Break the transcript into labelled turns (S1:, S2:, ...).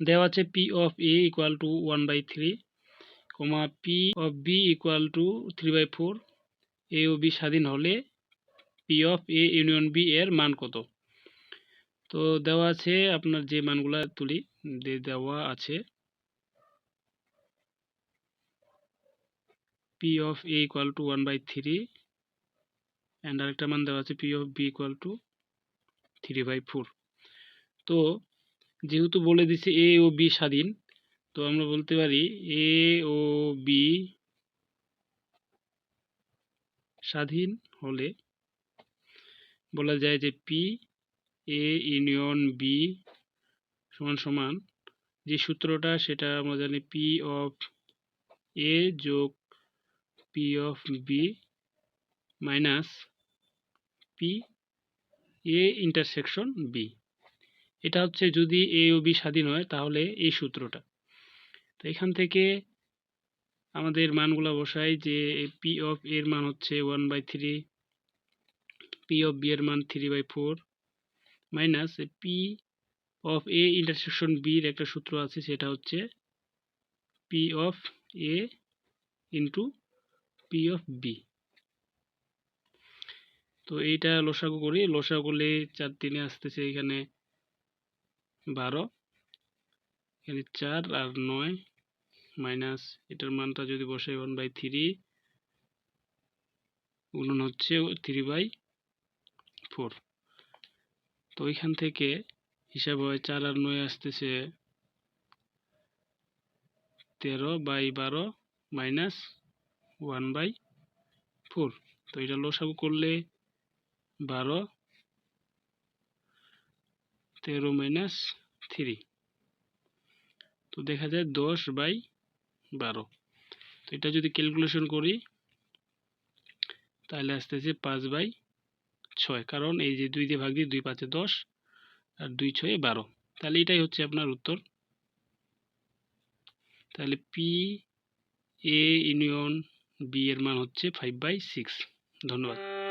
S1: দেওয়া আছে P of A equal to one by three comma P of B equal to three by four A O B স্বাধীন হলে P of A union B এর মান কত? তো দেওয়া আছে আপনার যে মানগুলা তুলি দেওয়া আছে P of A equal to one by three and আরেকটা মান দেওয়া আছে P of B equal to three by four তো যেহেতু বলে দিছে এ ও বি স্বাধীন, তো আমরা বলতে পারি এ ও বি স্বাধীন হলে বলা যায় যে পি এ ইউনিয়ন বি সমান সমান, যে সূত্রটা সেটা আমরা জানি পি অফ এ যোগ P of B minus P A intersection B এটা হচ্ছে যদি এ ও বি স্বাধীন হয়, তাহলে এই সূত্রটা। তো এখান থেকে আমাদের মানগুলো বসাই যে পি অফ এর মান হচ্ছে one by three P of B এর মান three by four minus P of A intersection বির একটা সূত্র আছে, সেটা হচ্ছে P of A into P of B তো এইটা লসাগু করি। লসাগু করলে চার তিনে আসতেছে এখানে বারো, এখানে চার আর নয় মাইনাস, এটার মানটা যদি বসাই ওয়ান বাই থ্রি গুণন হচ্ছে থ্রি বাই ফোর তো ওইখান থেকে হিসাব হয় চার আর নয় আসতেছে তেরো বাই বারো মাইনাস ওয়ান বাই ফোর তো এটা লসাগু করলে বারো, তেরো মাইনাস থ্রি তো দেখা যায় দশ বাই বারো। তো এটা যদি ক্যালকুলেশন করি, তাহলে আসতেছে পাঁচ বাই ছয়। কারণ এই যে দুই দিয়ে ভাগ দিয়ে দুই পাঁচে দশ আর দুই ছয়ে বারো। তাহলে এটাই হচ্ছে আপনার উত্তর। তাহলে পি এ ইউনিয়ন বি এর মান হচ্ছে ফাইভ বাই সিক্স ধন্যবাদ।